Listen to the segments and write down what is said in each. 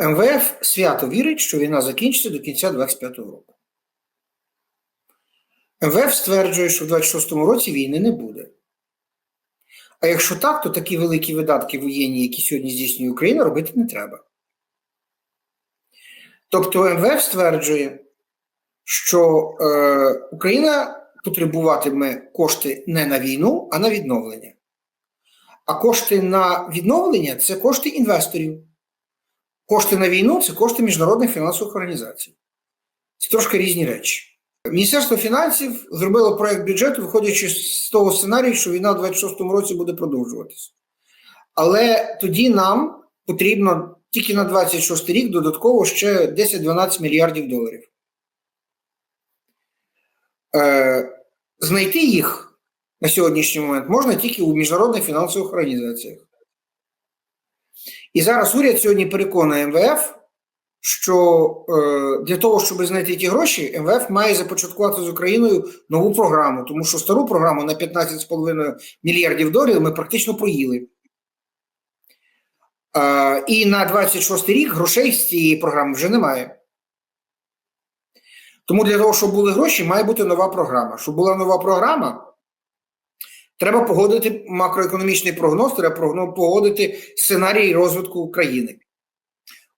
МВФ свято вірить, що війна закінчиться до кінця 2025 року. МВФ стверджує, що в 2026 році війни не буде. А якщо так, то такі великі видатки воєнні, які сьогодні здійснює Україна, робити не треба. Тобто МВФ стверджує, що е, Україна потребуватиме кошти не на війну, а на відновлення. А кошти на відновлення це кошти інвесторів. Кошти на війну це кошти міжнародних фінансових організацій. Це трошки різні речі. Міністерство фінансів зробило проект бюджету, виходячи з того сценарію, що війна в 26-му році буде продовжуватися. Але тоді нам потрібно тільки на 26 рік додатково ще 10-12 мільярдів доларів. Е, знайти їх на сьогоднішній момент можна тільки у міжнародних фінансових організаціях. І зараз уряд сьогодні переконує МВФ, що е, для того, щоб знайти ті гроші, МВФ має започаткувати з Україною нову програму, тому що стару програму на 15,5 мільярдів доларів ми практично проїли. Е, і на 26 рік грошей з цієї програми вже немає. Тому для того, щоб були гроші, має бути нова програма. Щоб була нова програма, треба погодити макроекономічний прогноз, треба погодити сценарій розвитку України.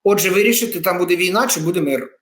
Отже, вирішити, там буде війна чи буде мир.